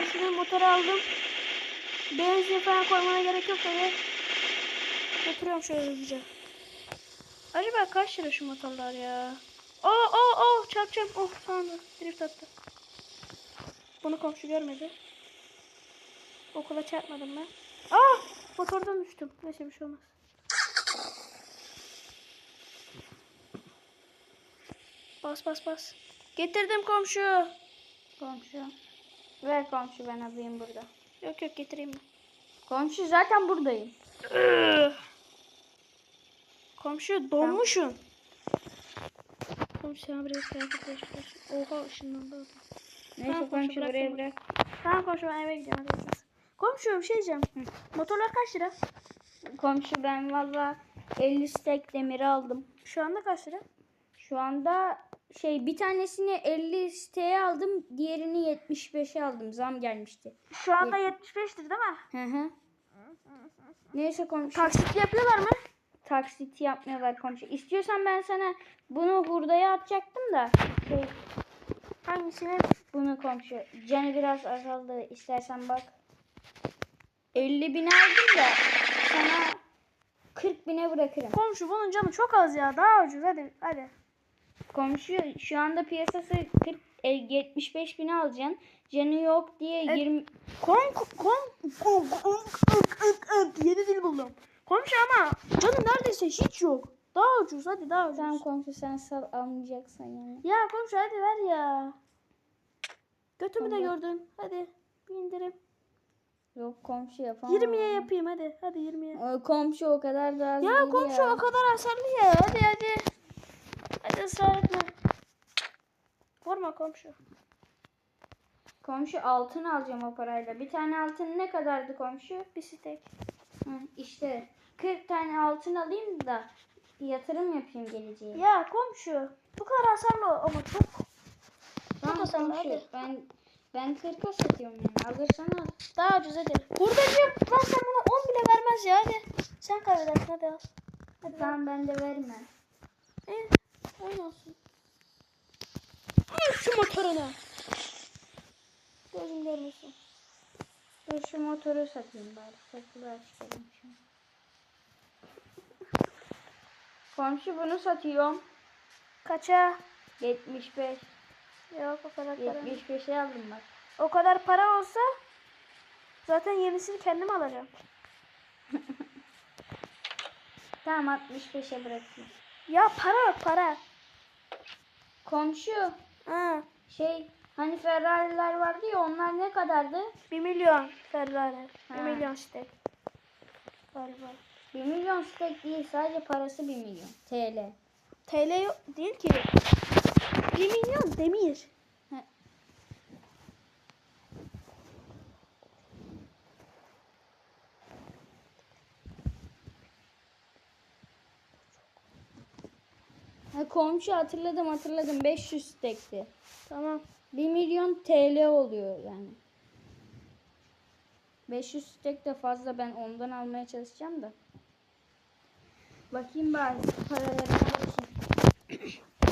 Ben şimdi motoru aldım. Benzin falan koymana gerek yok öyle. Götürüyorum şöyle hızlıca. Acaba kaç lira şu motorlar ya? Oh oh oh çarpacağım. Oh tamam drift attı. Bunu komşu görmedi. Okula çarpmadım ben. Ah motordan düştüm. Neyse bir şey olmaz. Bas bas bas. Getirdim komşu. Komşu. Ver komşu ben alayım burada. Yok yok getireyim ben. Komşu zaten buradayım. Komşu donmuşsun. Komşu sana biraz kıyafet değiştir. Oha ışınlandı adam. Neyse Tamam, komşu, komşu, buraya bırak. Tamam komşu ben eve görüşürüz. Komşu bir şey diyeceğim. Motorlar kaç lira? Komşu ben valla 50 stek demir aldım. Şu anda kaç lira? Şu anda şey bir tanesini 50 siteye aldım. Diğerini 75'e aldım. Zam gelmişti. Şu anda 75 lira değil mi? Hı hı. Neyse komşu. Taksitli yapıyorlar mı? taksit yapmıyorlar komşu. İstiyorsan ben sana bunu hurdaya atacaktım da şey Hangisini? bunu komşu. Canı biraz azaldı. İstersen bak. 50 bin aldım da sana 40 bine bırakırım. Komşu bunun canı çok az ya. Daha ucuz hadi hadi. Komşu şu anda piyasası 40 e, 75 bine alacaksın. Canı yok diye Evet. 20 Kom kom kom kom yeni dil buldum. Komşu ama canı neredeyse hiç yok. Daha ucuz hadi daha ucuz. Tamam komşu sen sal almayacaksan yani. Ya komşu hadi ver ya. Götümü de Tamam. gördün. Hadi bir indirim. Yok komşu yapamam. 20'ye yapayım hadi. Hadi 20'ye. Ee, Komşu o kadar da az Ya komşu ya. o kadar hasarlı ya. Hadi hadi. Hadi ısrar etme. Vurma komşu. Komşu altın alacağım o parayla. Bir tane altın ne kadardı komşu? Bir stek. Hı, işte 40 tane altın alayım da yatırım yapayım geleceğe. Ya komşu. Bu kadar hasarlı ama çok. tamam hasarlı, komşu. hadi. Ben ben 40'a satıyorum yani. Alırsan al. Daha ucuz hadi. Hurdacı lan sen buna 10 bile vermez ya hadi. Sen kaybedersin hadi al. Hadi. Tamam ben de vermem. Eh, öyle olsun. Al şu motorunu. Gözüm görmesin. Dur şu motoru satayım bari. Satılı açalım şu an. Komşu bunu satıyorum. Kaça? 75. Yok o kadar para. 75'e aldım bak. O kadar para olsa zaten yenisini kendim alacağım. Tamam 65'e bırakayım. Ya para yok para. Komşu Ha, şey hani Ferrari'ler vardı ya onlar ne kadardı? 1 milyon Ferrari. 1 Ha. milyon stek. Galiba. 1 milyon stek değil sadece parası 1 milyon TL. TL yok, değil ki. 1 milyon demir. Ha, komşu hatırladım hatırladım 500 stekti. Tamam. 1 milyon TL oluyor yani. 500 stek de fazla ben ondan almaya çalışacağım da. Bakayım bari paraları.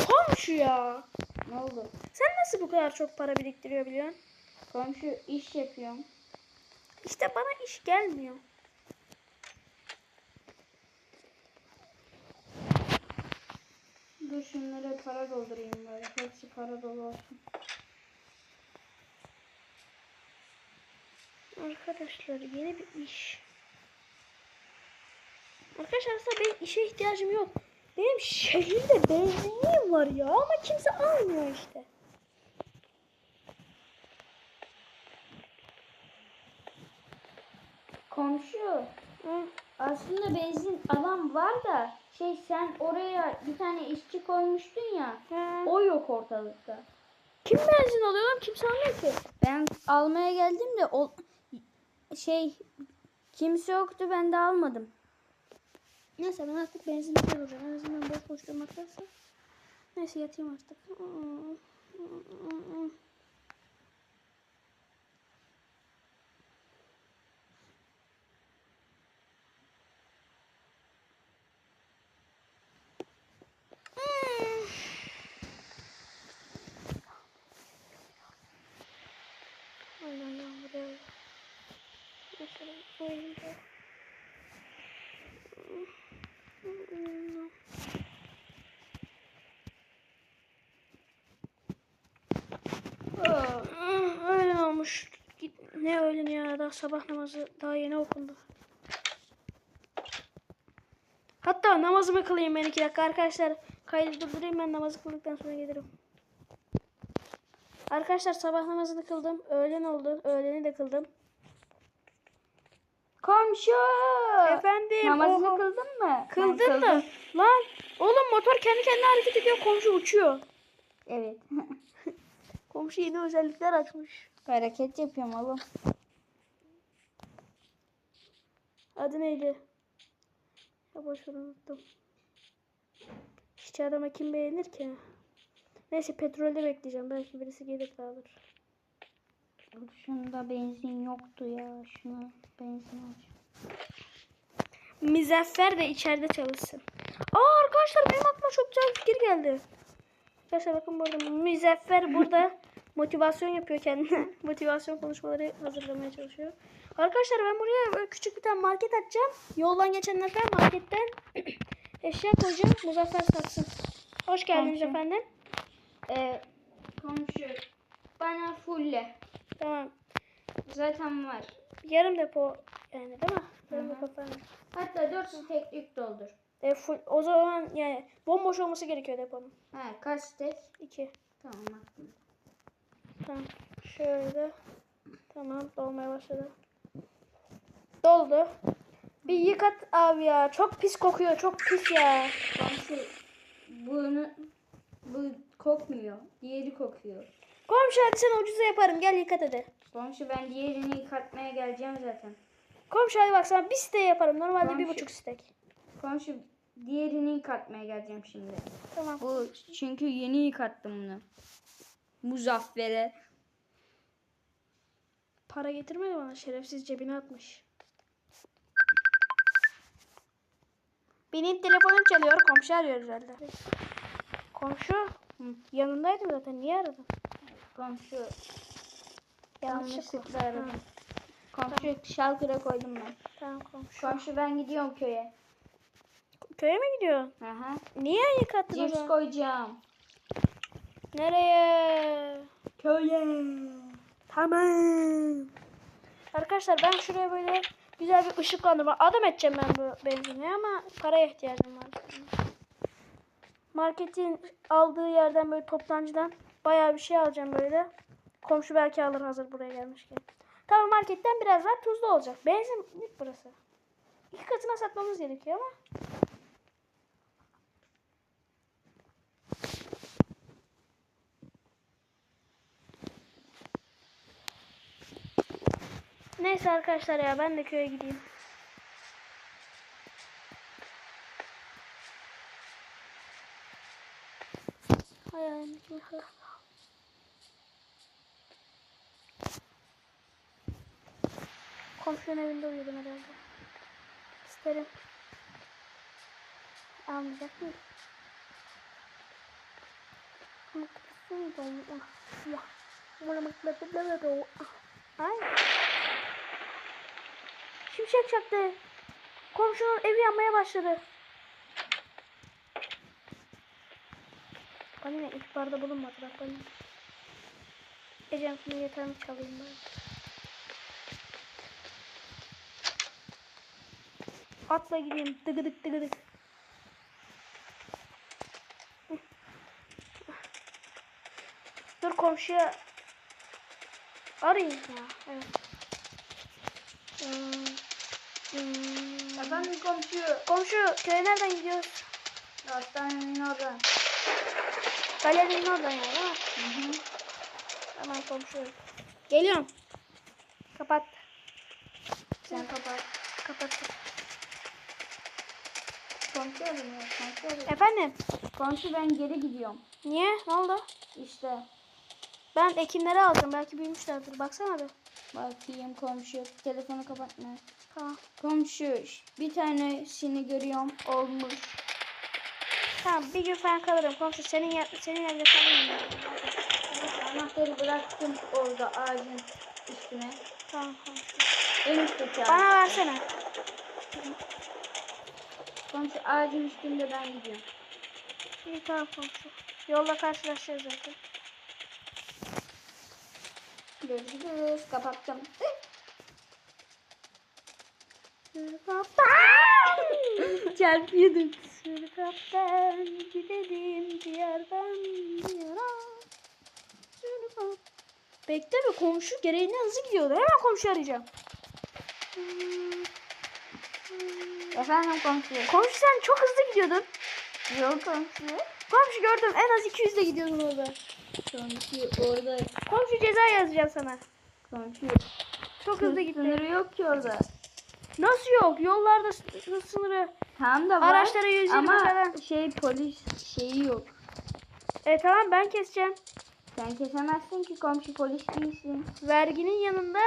Komşu ya. Ne oldu? Sen nasıl bu kadar çok para biriktiriyor biliyorsun? Komşu iş yapıyorum. İşte bana iş gelmiyor. Dur şunlara para doldurayım böyle. Hepsi para dolu olsun. Arkadaşlar yeni bir iş. Arkadaşlar aslında benim işe ihtiyacım yok. Benim şehirde benzinliğim var ya ama kimse almıyor işte. Komşu Hı. Aslında benzin alan var da şey sen oraya bir tane işçi koymuştun ya. Hı. O yok ortalıkta. Kim benzin alıyor lan? Kimse almıyor ki. Ben almaya geldim de o şey kimse yoktu ben de almadım. Neyse ben artık benzinlikte olacağım. En azından boş boş durmaktansa. Neyse yatayım artık. Başladım. Oyunda. Öğlen olmuş. Ne öğlen ya? Daha sabah namazı daha yeni okundu. Hatta namazımı kılayım ben iki dakika arkadaşlar. Kaydı durdurayım ben namazı kıldıktan sonra gelirim. Arkadaşlar sabah namazını kıldım. Öğlen oldu. Öğleni de kıldım. Komşu. Efendim. Namazını oho. kıldın mı? Kıldın da. Lan oğlum motor kendi kendine hareket ediyor. Komşu uçuyor. Evet. Komşu yeni özellikler açmış. Hareket yapıyorum oğlum. Adı neydi? Ya boş ver unuttum. Hiç adama kim beğenir ki? Neyse petrolde bekleyeceğim. Belki birisi gelir de alır. Şunda benzin yoktu ya. Şuna benzin alacağım. Muzaffer de içeride çalışsın. Aa arkadaşlar benim aklıma çok güzel bir fikir geldi. Arkadaşlar bakın burada Muzaffer burada motivasyon yapıyor kendine. motivasyon konuşmaları hazırlamaya çalışıyor. Arkadaşlar ben buraya böyle küçük bir tane market açacağım. Yoldan geçenler falan marketten eşya koyacağım. Muzaffer satsın. Hoş geldiniz Komşu. efendim. Ee, komşu. Bana fulle. Tamam. Zaten var. Yarım depo yani değil mi? Yarım Hı hı. depo falan. Hatta 4 stek yük doldur. E, full, o zaman yani bomboş olması gerekiyor deponun. He kaç stek? İki. Tamam aklımda. Tamam. Şöyle. Tamam dolmaya başladı. Doldu. Bir yıkat abi ya. Çok pis kokuyor. Çok pis ya. Komşu bunu bu kokmuyor. Diğeri kokuyor. Komşu hadi sen ucuza yaparım. Gel yıkat hadi. Komşu ben diğerini yıkatmaya geleceğim zaten. Komşu hadi bak sana bir site yaparım. Normalde bir Komşu. buçuk stek. Komşu diğerini yıkatmaya geleceğim şimdi. Tamam. Bu çünkü yeni yıkattım bunu. Muzaffer'e. Para getirmedi bana. Şerefsiz cebine atmış. Benim telefonum çalıyor. Komşu arıyor herhalde. Komşu. Hı. Yanındaydım zaten. Niye aradın? Komşu Yanlışlıkla. aradım. Komşu şalkıra koydum ben. Tamam komşu. Komşu ben gidiyorum köye. Köye mi gidiyorsun? Aha. Niye yıkattın Cips koyacağım. Nereye? Köye. Tamam. Arkadaşlar ben şuraya böyle güzel bir ışıklandırma. Adam edeceğim ben bu benzini ama paraya ihtiyacım var. Marketin aldığı yerden böyle toptancıdan bayağı bir şey alacağım böyle. Komşu belki alır hazır buraya gelmişken. Tamam marketten biraz daha tuzlu olacak. Benzinlik burası. İki katına satmamız gerekiyor ama. Neyse arkadaşlar ya ben de köye gideyim. Hayalim. Komşunun evinde uyudum herhalde. İsterim. Almayacak mıyım? Ay. Şimşek çaktı. Komşunun evi yanmaya başladı. Bana ne ihbarda bulunmadı bak bana. Ecem yeter mi çalayım ben? Atla gideyim dıgıdık dıgıdık. Dur komşuya arayayım ya. Evet. Hmm. Hmm. Efendim komşu. Komşu köye nereden gidiyoruz? Hastanenin oradan. Galerinin oradan ya değil mi? Hı hı. Tamam komşu. Geliyorum. Kapat. Sen kapat. Kapat. Komşu arıyor. Komşu arıyor. Efendim? Komşu ben geri gidiyorum. Niye? Ne oldu? İşte. Ben ekinleri alacağım. Belki büyümüşlerdir. Baksana bir. Bakayım komşu. Telefonu kapatma. Tamam. Komşu bir tanesini görüyorum. Olmuş. Tamam bir gün falan kalırım. Komşu senin yer, senin evde kalayım. ya. Anahtarı bıraktım orada ağacın üstüne. Tamam komşu. En üstteki. Bana versene. Komşu ağacın üstünde ben gidiyorum. İyi tamam komşu. Yolda karşılaşacağız zaten. Görüşürüz. Kapatacağım. Çarpıyorduk. Sürkaptan gidelim diyardan diyara. Sürkap. Bekle be komşu gereğinden hızlı gidiyordu. Hemen komşu arayacağım. Efendim komşu. Komşu sen çok hızlı gidiyordun. Yok komşu. Komşu gördüm en az 200 de gidiyordun orada. Komşu orada. Komşu ceza yazacağım sana. Komşu. Çok hızlı gittin. Sınırı yok ki orada. Nasıl yok? Yollarda sınırı. Tam da var. Araçlara 120 ama falan. şey polis şeyi yok. E tamam ben keseceğim. Sen kesemezsin ki komşu polis değilsin. Verginin yanında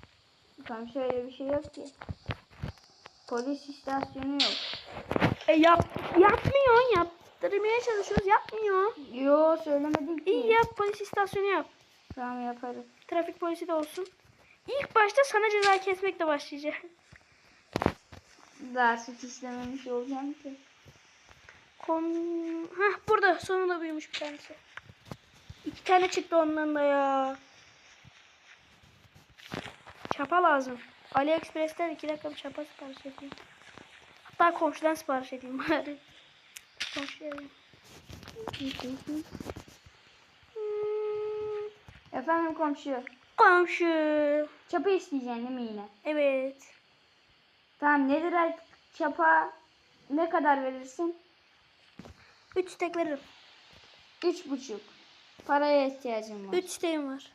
Komşu öyle bir şey yok ki. Polis istasyonu yok. e, yap yapmıyor. Yaptırmaya çalışıyoruz. Yapmıyor. Yo söylemedim ki. İyi yap polis istasyonu yap. Tamam yaparız. Trafik polisi de olsun. İlk başta sana ceza kesmekle başlayacağım. Daha suç işlememiş olacağım ki. Kon... Hah burada sonunda büyümüş bir tanesi. İki tane çıktı ondan da ya. Çapa lazım. AliExpress'ten iki dakika bir çapa sipariş edeyim. Hatta komşudan sipariş edeyim bari. Komşuya Efendim komşu. Komşu. Çapa isteyeceksin değil mi yine? Evet. Tamam nedir artık çapa ne kadar verirsin? Üç tek veririm. Üç buçuk. Paraya ihtiyacım var. Üç isteğim var.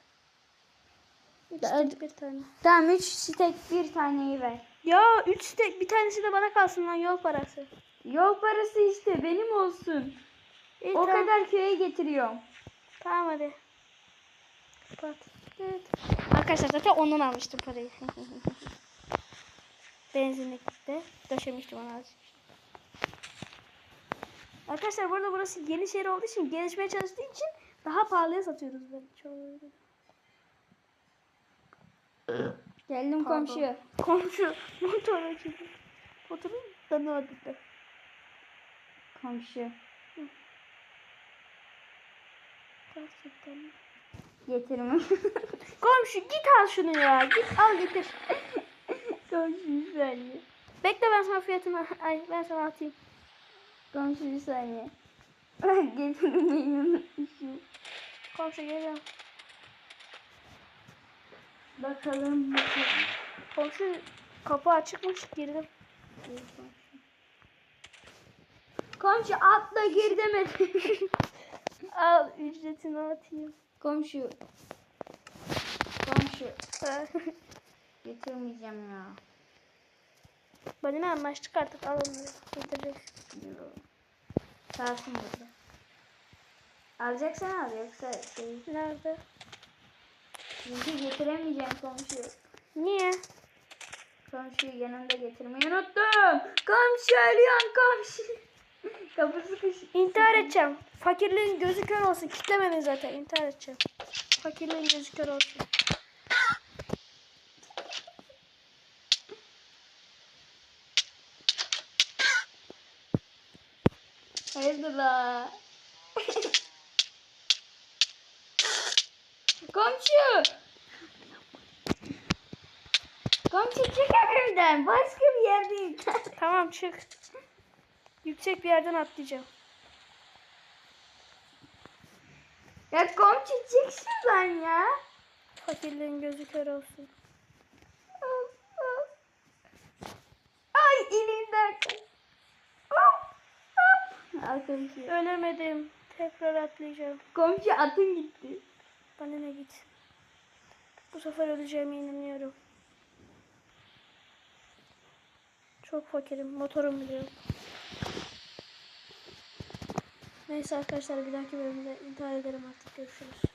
Üç bir tane. Tamam üç stek bir taneyi ver. Ya üç stek bir tanesi de bana kalsın lan yol parası. Yol parası işte benim olsun. İyi, O tamam. kadar köye getiriyorum. Tamam hadi. Kapat. Evet. Arkadaşlar zaten ondan almıştım parayı. Benzinlikte döşemiştim onu azıcık. Arkadaşlar burada burası yeni şehir olduğu için gelişmeye çalıştığı için daha pahalıya satıyoruz ben çoğu. Geldim Pardon. komşu. Komşu motor açıldı. Motorun tanımadık Komşu. Gerçekten. mi? Getirme. Komşu git al şunu ya. Git al getir. komşu bir saniye. Bekle ben sana fiyatını ay ben sana atayım. Komşu bir saniye. Ben getirmeyi unutmuşum. Komşu geliyorum. Bakalım. bakalım. Komşu kapı açıkmış girdim. Komşu atla gir demedim. Al ücretini atayım. komşu. Komşu. Getirmeyeceğim ya. Benimle anlaştık artık al onları. Getireceğiz. Yok. Kalsın burada. Alacaksan al yoksa şey. Nerede? Çünkü getiremeyeceğim komşu. Niye? Komşuyu yanımda getirmeyi unuttum. Komşu ölüyorum komşu. Kapı sıkışık. İntihar edeceğim. Fakirliğin gözü kör olsun. Kitlemedin zaten. İntihar edeceğim. Fakirliğin gözü kör olsun. Hayırdır la? Komşu! Komşu çık evimden. Başka bir yerdeyim. Tamam çık. Yüksek bir yerden atlayacağım. ya komşu çık şuradan ya. Fakirliğin gözü kör olsun. Ay ilimden. Al komşu. Ölemedim. Tekrar atlayacağım. Komşu atın gitti. Bana ne git. Bu sefer öleceğime inanıyorum. Çok fakirim. Motorum bile yok. Neyse arkadaşlar bir dahaki bölümde intihar ederim artık. Görüşürüz.